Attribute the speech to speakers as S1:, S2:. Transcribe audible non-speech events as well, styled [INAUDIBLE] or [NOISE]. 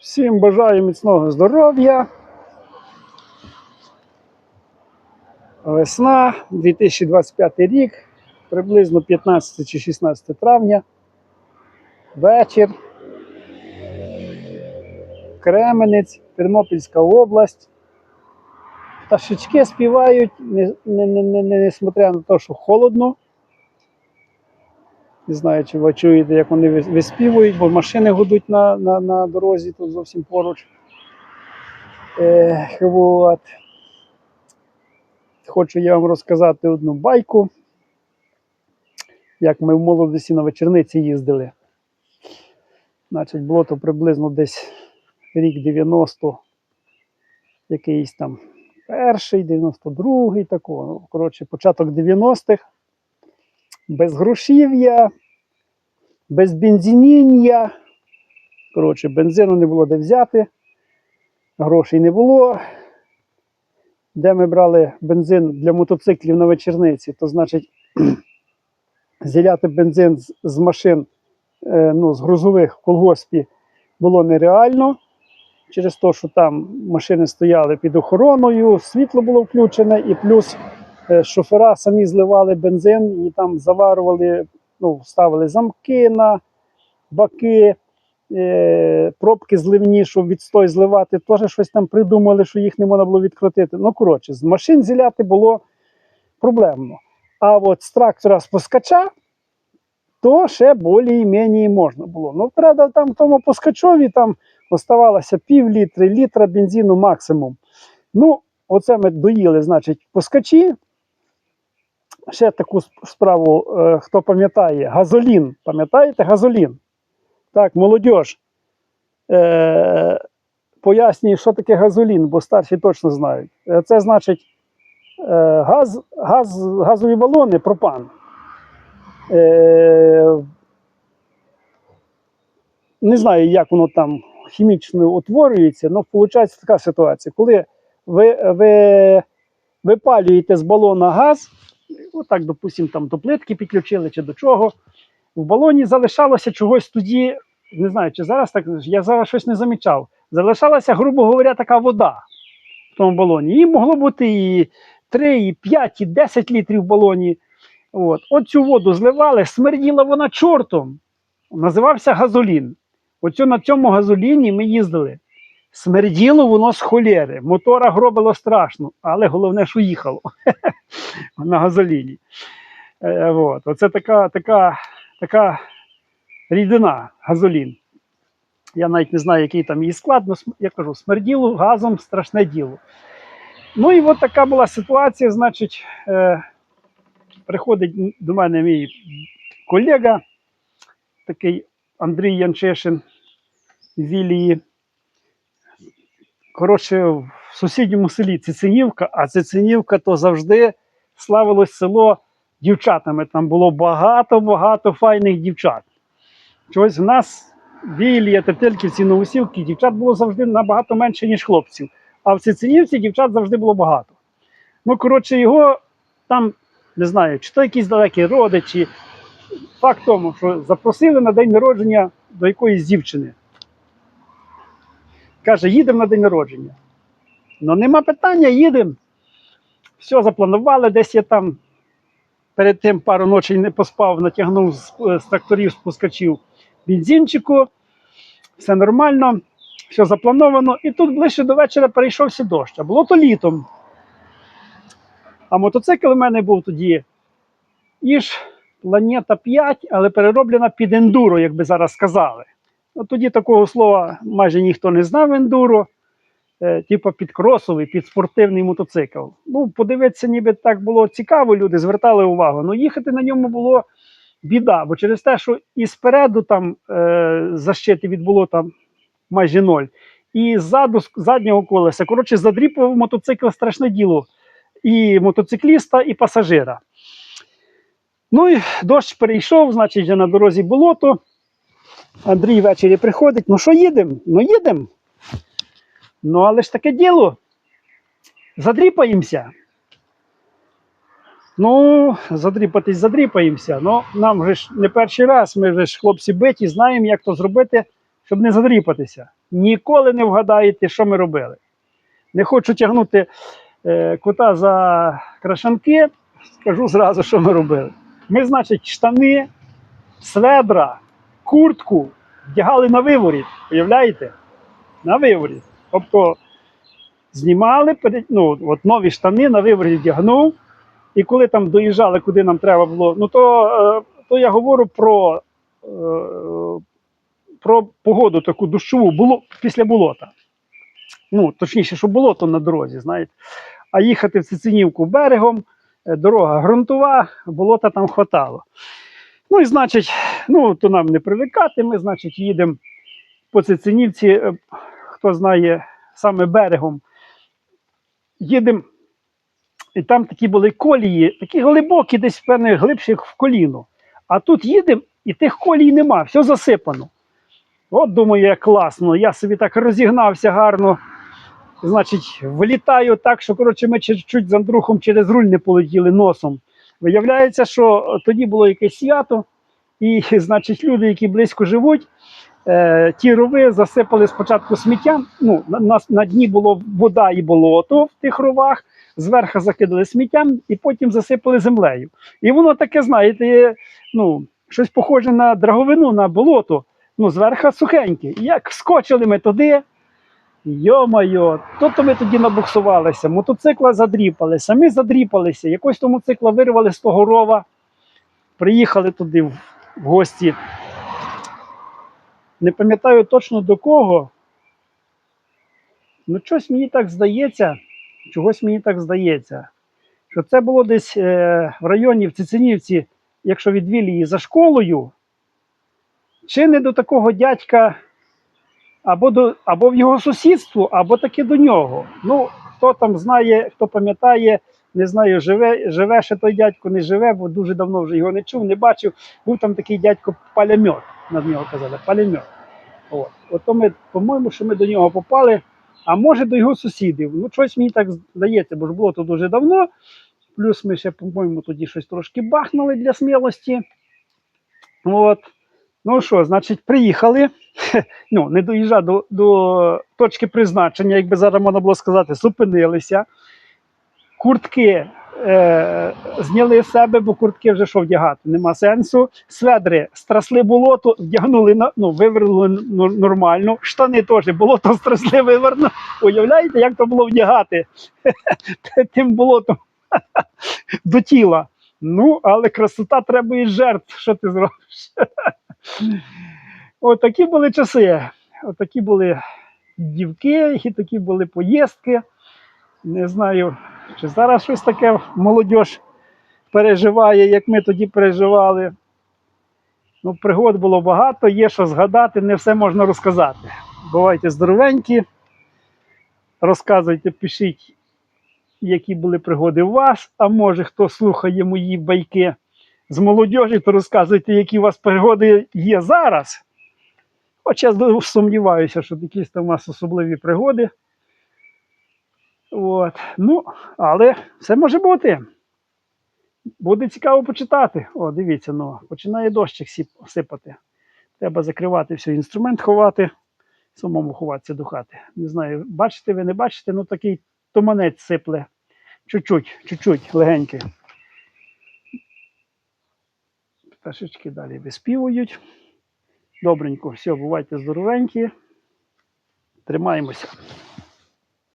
S1: Всім бажаю міцного здоров'я. Весна, 2025 рік, приблизно 15 чи 16 травня. Вечір. Кременець, Тернопільська область. Пташечки співають, не, не, не, не, не, несмотря на те, що холодно. Не знаю, чи ви чуєте, як вони виспівують, бо машини гудуть на, на, на дорозі тут зовсім поруч. Е, от. Хочу я вам розказати одну байку, як ми в молодості на вечорниці їздили. Значить, було то приблизно десь рік 90, якийсь там перший, 92-й, такого. Ну, коротше, початок 90-х. Без грошів'я, без бензиніння. Коротше, бензину не було де взяти, грошей не було. Де ми брали бензин для мотоциклів на вечірниці, то значить [CLEARS THROAT] зіляти бензин з, машин, е, ну, з грузових в колгоспі було нереально. Через те, що там машини стояли під охороною, світло було включене, і плюс шофера самі зливали бензин і там заварювали, ну, ставили замки на баки, е, пробки зливні, щоб відстой зливати. Теж щось там придумали, що їх не можна було відкрутити. Ну, коротше, з машин зіляти було проблемно. А от з трактора спускача, то ще більш-менш можна було. Ну, правда, там тому пускачові там оставалося пів літри, літра бензину максимум. Ну, оце ми доїли, значить, пускачі. Ще таку справу, е, хто пам'ятає, газолін. Пам'ятаєте газолін? Так, молодь. Е, пояснюю, що таке газолін, бо старші точно знають. Е, Це значить газ, газ, газові балони, пропан. Не знаю, як воно там хімічно утворюється, але виходить така ситуація, коли ви, ви випалюєте з балона газ, отак, допустимо, там до плитки підключили чи до чого, в балоні залишалося чогось тоді, не знаю, чи зараз так, я зараз щось не замічав. Залишалася, грубо говоря, така вода в тому балоні. Її могло бути і 3, і 5, і 10 літрів в балоні. От. От цю воду зливали, смерділа вона чортом. Називався газолін. Оцю на цьому газоліні ми їздили. Смерділо воно з холєри. Мотора гробило страшно, але головне, що їхало [LAUGHS] [LAUGHS] на газоліні. Е, от. Оце така, така, така рідина газолін. Я навіть не знаю, який там її склад, але я кажу, смерділо газом страшне діло. Ну і от така була ситуація. Значить, е, приходить до мене мій колега, такий Андрій Янчишин з Вілії. Коротше, в сусідньому селі Цицинівка, а Цицинівка то завжди славилось село дівчатами. Там було багато-багато файних дівчат. Чогось в нас Вілія, Тетельківці, Новосілки дівчат було завжди набагато менше, ніж хлопців. А в Цицинівці дівчат завжди було багато. Ну, коротше, його там, не знаю, чи то якісь далекі родичі. Факт тому, що запросили на день народження до якоїсь дівчини. Каже, їдемо на день народження. Ну, нема питання, їдемо. Все запланували, десь я там перед тим пару ночей не поспав, натягнув з, з тракторів спускачів бензинчику. Все нормально, все заплановано. І тут ближче до вечора перейшовся дощ. А було то літом. А мотоцикл у мене був тоді Іж Планета 5, але перероблена під ендуро, як би зараз сказали. От тоді такого слова майже ніхто не знав ендуро, е, типу під кросовий, під спортивний мотоцикл. Ну, подивитися, ніби так було цікаво, люди звертали увагу. Ну, їхати на ньому було біда, бо через те, що і спереду там е, защити від болота майже ноль, і ззаду заднього колеса. Коротше, задріпав мотоцикл страшне діло. І мотоцикліста, і пасажира. Ну і дощ перейшов, значить, вже на дорозі болото. Андрій ввечері приходить. Ну що їдемо? Ну їдемо. Ну, але ж таке діло. Задріпаємося. Ну, задріпатись, задріпаємося. Ну, нам вже ж не перший раз, ми вже ж хлопці биті, знаємо, як то зробити, щоб не задріпатися. ніколи не вгадаєте, що ми робили. Не хочу тягнути е, кота за крашанки, скажу зразу, що ми робили. Ми, значить, штани, сведра, куртку вдягали на виворіт. Уявляєте? На виворіт. Тобто знімали, ну, от нові штани на виворіт вдягнув. І коли там доїжджали, куди нам треба було, ну то, е, то я говорю про, е, про погоду таку дощову було, після болота. Ну, точніше, що болото на дорозі, знаєте. А їхати в Цицинівку берегом, е, дорога ґрунтова, болота там хватало. Ну і значить, ну то нам не привикати. Ми, значить, їдемо по Цицинівці, хто знає саме берегом. Їдемо, і там такі були колії, такі глибокі, десь певне глибші як в коліно. А тут їдемо, і тих колій нема, все засипано. От думаю, як класно. Я собі так розігнався гарно. Значить, вилітаю так, що коротше, ми чуть- чуть з Андрухом через руль не полетіли носом. Виявляється, що тоді було якесь свято, і, [LAUGHS] значить, люди, які близько живуть, е, ті рови засипали спочатку сміттям. Ну, на, на, дні було вода і болото в тих ровах, зверху закидали сміттям і потім засипали землею. І воно таке, знаєте, ну, щось похоже на драговину, на болото, ну, зверху сухеньке. І як скочили ми туди. Йо-майо, то то ми тоді набуксувалися, мотоцикла задріпали, самі задріпалися, якось то мотоцикла вирвали з того рова, приїхали туди в гості. Не пам'ятаю точно до кого. Ну, щось мені так здається, чогось мені так здається, що це було десь е, в районі в Цицинівці, якщо від Вілії за школою, чи не до такого дядька або, до, або в його сусідству, або таки до нього. Ну, хто там знає, хто пам'ятає, не знаю, живе, живе ще той дядько, не живе, бо дуже давно вже його не чув, не бачив. Був там такий дядько палямьот, на нього казали, палямьот. От. Ото ми, по-моєму, що ми до нього попали, а може до його сусідів. Ну, щось мені так здається, бо ж було то дуже давно. Плюс ми ще, по-моєму, тоді щось трошки бахнули для смілості. От. Ну що, значить, приїхали. [LAUGHS] Ну, не доїжджа до, до точки призначення, якби зараз можна було сказати, зупинилися. Куртки е, зняли з себе, бо куртки вже що вдягати, нема сенсу. Сведри страсли болото, вдягнули на ну, вивернули нормально. Штани теж болото страсли вивернули. Уявляєте, як то було вдягати [LAUGHS] тим болотом [LAUGHS] до тіла. Ну, але красота треба і жертв. Що ти зробиш? [LAUGHS] Отакі були часи. Отакі були дівки, і такі були поїздки. Не знаю, чи зараз щось таке молодь переживає, як ми тоді переживали. Ну, пригод було багато, є що згадати, не все можна розказати. Бувайте здоровенькі, розказуйте, пишіть, які були пригоди у вас, а може хто слухає мої байки з молодіжі, то розказуйте, які у вас пригоди є зараз. Хоча сумніваюся, що якісь там у вас особливі пригоди. От. Ну, але все може бути. Буде цікаво почитати. О, дивіться, ну, починає дощик сипати. Треба закривати все, інструмент ховати, самому ховатися до хати. Не знаю, бачите ви, не бачите, ну такий туманець сипле. Чуть-чуть, чуть-чуть, легенький. Пташечки далі виспівують. Добренько, все, бувайте здоровенькі. Тримаємося.